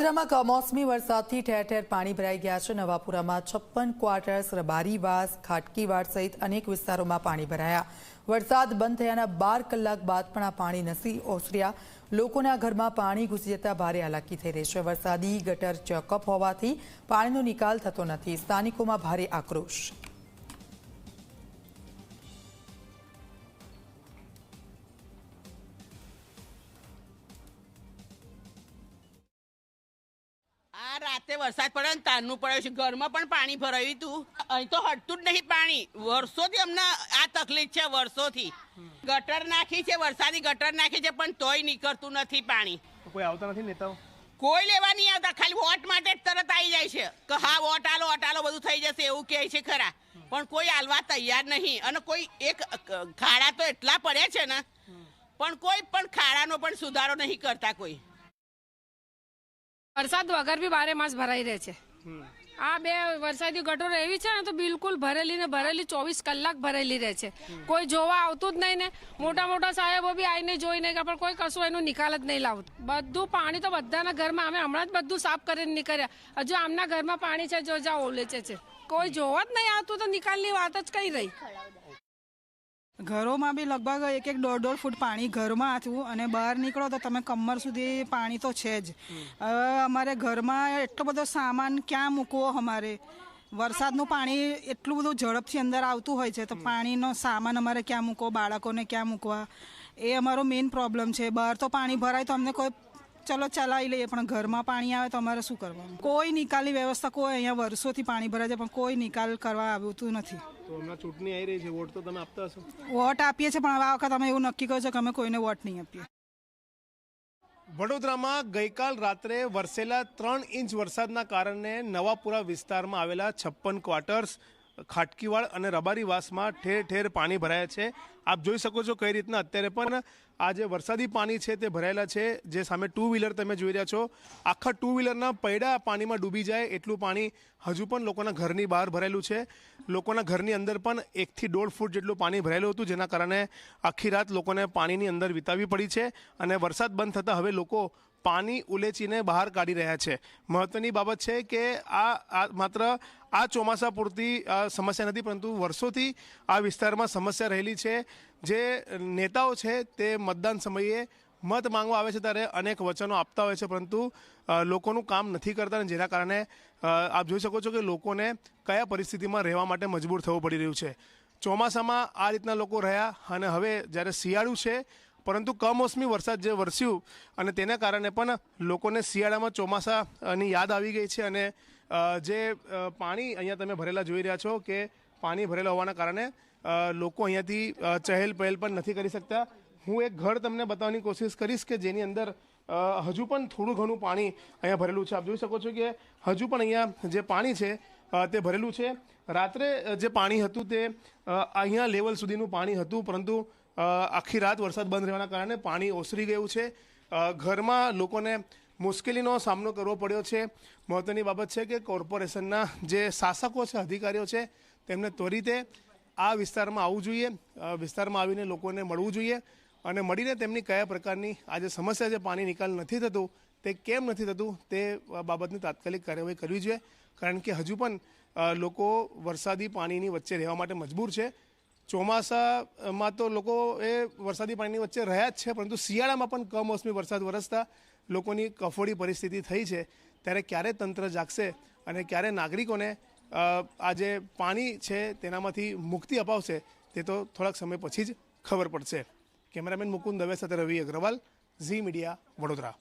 વડોદરામાં કમોસમી વરસાદથી ઠેર ઠેર પાણી ભરાઈ ગયા છે. નવાપુરામાં છપ્પન ક્વાર્ટર્સ રબારીવાસ, ખાટકીવાડ સહિત અનેક વિસ્તારોમાં પાણી ભરાયા. વરસાદ બંધ થયાના બાર કલાક બાદ પણ આ પાણી નસી ઓસર્યા. લોકોના ઘરમાં પાણી ઘૂસી જતા ભારે હાલાકી થઈ રહી છે. વરસાદી ગટર ચોકઅપ હોવાથી પાણીનો નિકાલ થતો નથી. સ્થાનિકોમાં ભારે આક્રોશ. રાતે વરસાદ પડ્યો ને તારનું પડ્યું છે. ઘરમાં પણ પાણી ભરાયું હતું અહીં તો હટતું જ નહીં પાણી. વર્ષોથી અમને આ તકલીફ છે વર્ષોથી. ગટર નાખી છે વરસાદી ગટર નાખી છે પણ તોય નીકળતું નથી પાણી. કોઈ આવતા નથી નેતાઓ? કોઈ લેવા નહીં આવતા. ખાલી વોટ માટે જ તરત આવી જાય છે. કે હા વોટ આલો વોટ આલો બધું થઈ જશે એવું કહે છે ખરા. પણ કોઈ આલવા તૈયાર નહીં. અને કોઈ એક ખાડા તો એટલા પડ્યા છે ને. પણ કોઈ પણ ખાડાનો પણ સુધારો નહીં કરતા કોઈ. વરસાદ વગર બી બારે માસ ભરાઈ રહે છે. આ બે વરસાદી ગટોર એવી છે ને તો બિલકુલ ભરેલી ને ભરેલી ચોવીસ કલાક ભરેલી રહે છે. કોઈ જોવા આવતું જ નહીં ને. મોટા મોટા સાહેબો બી આવીને જોઈ નહીં પણ કોઈ કશું એનું નિકાલ જ નહીં લાવતું. બધું પાણી તો બધાના ઘરમાં અમે હમણાં જ બધું સાફ કરીને નીકળ્યા. હજુ આમના ઘરમાં પાણી છે જો જા ઓલેચે છે. કોઈ જોવા જ નહીં આવતું તો નિકાલની વાત જ કઈ રહી? ઘરોમાં બી લગભગ એક એક દોઢ દોઢ ફૂટ પાણી ઘરમાં હતું અને બહાર નીકળો તો તમે કમર સુધી પાણી તો છે જ. હવે અમારે ઘરમાં એટલો બધો સામાન ક્યાં મૂકવો અમારે? વરસાદનું પાણી એટલું બધું ઝડપથી અંદર આવતું હોય છે તો પાણીનો સામાન અમારે ક્યાં મૂકવો બાળકોને ક્યાં મૂકવા? એ અમારો મેઇન પ્રોબ્લેમ છે. બહાર તો પાણી ભરાય તો અમને કોઈ ચલો ચલાવી લઈએ પણ ઘરમાં પાણી આવે તો અમારે શું કરવાનું? કોઈ નિકાલની વ્યવસ્થા કોઈ અહીંયા વર્ષોથી પાણી ભરાય છે પણ કોઈ નિકાલ કરવા આવતું નથી. ચૂંટણી આવી રહી છે વોટ તો તમે આપતા હશો? વોટ આપીએ છીએ પણ આ વખત અમે એવું નક્કી કર્યું છે કે અમે કોઈને વોટ નહીં આપીએ. વડોદરામાં ગઈકાલ રાત્રે વરસેલા ત્રણ ઇંચ વરસાદના કારણે નવાપુરા વિસ્તારમાં આવેલા છપ્પન ક્વાર્ટર્સ ખાટકીવાડ અને રબારીવાસમાં ઠેર ઠેર પાણી ભરાયા છે. આપ જોઈ શકો છો કઈ રીતના અત્યારે પણ આ જે વરસાદી પાણી છે તે ભરાયેલા છે, જે સામે ટુ વ્હીલર તમે જોઈ રહ્યા છો. આખા ટુ વ્હીલરના પૈડા પાણીમાં ડૂબી જાય એટલું પાણી હજુ પણ લોકોના ઘરની બહાર ભરેલું છે. લોકોના ઘરની અંદર પણ એકથી દોઢ ફૂટ જેટલું પાણી ભરાયેલું હતું, જેના કારણે આખી રાત લોકોને પાણીની અંદર વિતાવવી પડી છે અને વરસાદ બંધ થતાં હવે લોકો પાણી ઉલેચીને બહાર કાઢી રહ્યા છે. મહત્વની બાબત છે કે આ માત્ર આ ચોમાસા પૂરતી સમસ્યા નથી, પરંતુ વર્ષોથી આ વિસ્તારમાં સમસ્યા રહેલી છે. જે નેતાઓ છે તે મતદાન સમયે મત માંગવા આવે છે ત્યારે અનેક વચનો આપતા હોય છે, પરંતુ લોકોનું કામ નથી કરતા જેના કારણે આપ જોઈ શકો છો કે લોકોને કયા પરિસ્થિતિમાં રહેવા માટે મજબૂર થવું પડી રહ્યું છે. ચોમાસામાં આ રીતના લોકો રહ્યા અને હવે જ્યારે શિયાળું છે પરંતુ કમોસમી વરસાદ જે વરસ્યું અને તેના કારણે પણ લોકોને શિયાળામાં ચોમાસાની યાદ આવી ગઈ છે અને જે પાણી અહીંયા તમે ભરેલા જોઈ રહ્યા છો કે પાણી ભરેલા હોવાના કારણે લોકો અહીંયાથી ચહેલ પહેલ પણ નથી કરી શકતા. હું એક ઘર તમને બતાવવાની કોશિશ કરીશ કે જેની અંદર હજુ પણ થોડું ઘણું પાણી અહીંયા ભરેલું છે. આપ જોઈ શકો છો કે હજુ પણ અહીંયા જે પાણી છે તે ભરેલું છે. રાત્રે જે પાણી હતું તે અહીંયા લેવલ સુધીનું પાણી હતું, પરંતુ આખી રાત વરસાદ બંધ રહેવાના કારણે પાણી ઓસરી ગયું છે. ઘરમાં લોકોને મુશ્કેલીનો સામનો કરવો પડ્યો છે. મહત્વની બાબત છે કે કોર્પોરેશનના જે શાસકો છે, અધિકારીઓ છે, તેમને ત્વરિતે આ વિસ્તારમાં આવવું જોઈએ. વિસ્તારમાં આવીને લોકોને મળવું જોઈએ અને મળીને તેમની કયા પ્રકારની આ જે સમસ્યા છે, પાણી નિકાલ નથી થતું, તે કેમ નથી થતું, તે બાબતની તાત્કાલિક કાર્યવાહી કરવી જોઈએ. કારણ કે હજુ પણ લોકો વરસાદી પાણીની વચ્ચે રહેવા માટે મજબૂર છે. ચોમાસામાં તો લોકો એ વરસાદી પાણીની વચ્ચે રહ્યા જ છે, પરંતુ શિયાળામાં પણ કમોસમી વરસાદ વરસતા લોકોની કફોડી પરિસ્થિતિ થઈ છે. ત્યારે ક્યારે તંત્ર જાગશે અને ક્યારે નાગરિકોને આ જે પાણી છે તેનામાંથી મુક્તિ અપાવશે તે તો થોડાક સમય પછી જ ખબર પડશે. કેમેરામેન મુકુંદ દવે સાથે રવિ અગ્રવાલ, ઝી મીડિયા વડોદરા.